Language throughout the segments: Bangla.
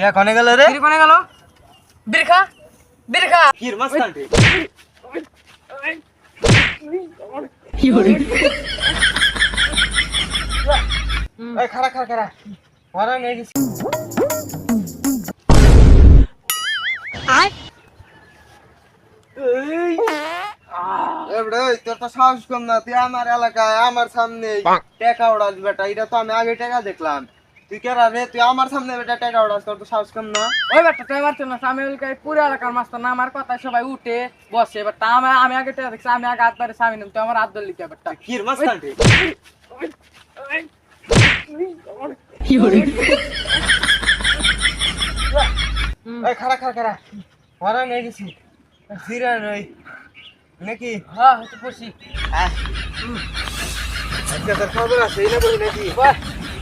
কে কনে গেল রে? কোনে গেল? বিরখা বিরখা। কির মাস্তান রে এই খারা খারা খারা ওরা এই। এবড়ে ওই তোর তো সাহস কম না তুই আমার এলাকায় আমার সামনে টাকা উড়াস বেটা এটা তো আমি আগে টাকা দেখলাম। তুই কেরা রে তুই আমার সামনে বেটা টাকা উড়াস তোর তো সাহস কম না ওই বেটা তুই আমার না আমি বলি পুরো এলাকার মাস্টার না আমার কথা সবাই উঠে বসে এবার তা আমি আমি আগে টেয়া দেখছি আমি আগে হাত বাড়ি স্বামী নাম তুই আমার হাত ধরলি কে বেটা কির মাস্তান রে এই খারা খারা খারা ওরা নিয়ে গেছি সিরান ওই নাকি হ্যাঁ হয়তো বসি আহ। আজকে তোর খবর আছে এই না বলি নাকি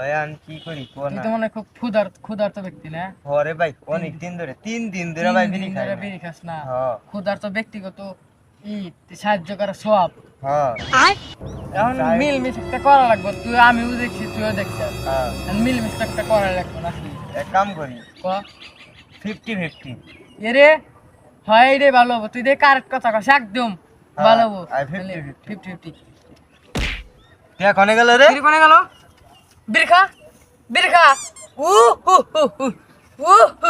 ওই কি করি? কো তুই তো মনে খুব ক্ষুধার ক্ষুধার্ত ব্যক্তি না? ঘরে ভাই অনেক দিন ধরে তিন দিন ধরে ভাই বিড়ি খাই বিড়ি খাস না। ক্ষুধার্ত ব্যক্তিগত ই সাহায্য করা সব এখন মিল মিশ একটা করা লাগবে। তুই আমিও দেখছি তুইও দেখছিস মিল করা লাগবে না এক কাম করি ক? ফিফটি ফিফটি এরে হয় রে ভালো হব। তুই দেখ কারেক্ট কথা কস একদম ভালো হব। আই 50 50 ফিফটি ফিফটি কে কনে গেল রে? কোনে গেল? বিরখা বিরখা উ হু হু হু উ হু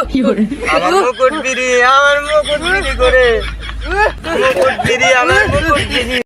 আমার মুকুট বিড়ি আমার মুকুট বিড়ি করে। মুকুট বিড়ি আমার মুকুট বিড়ি।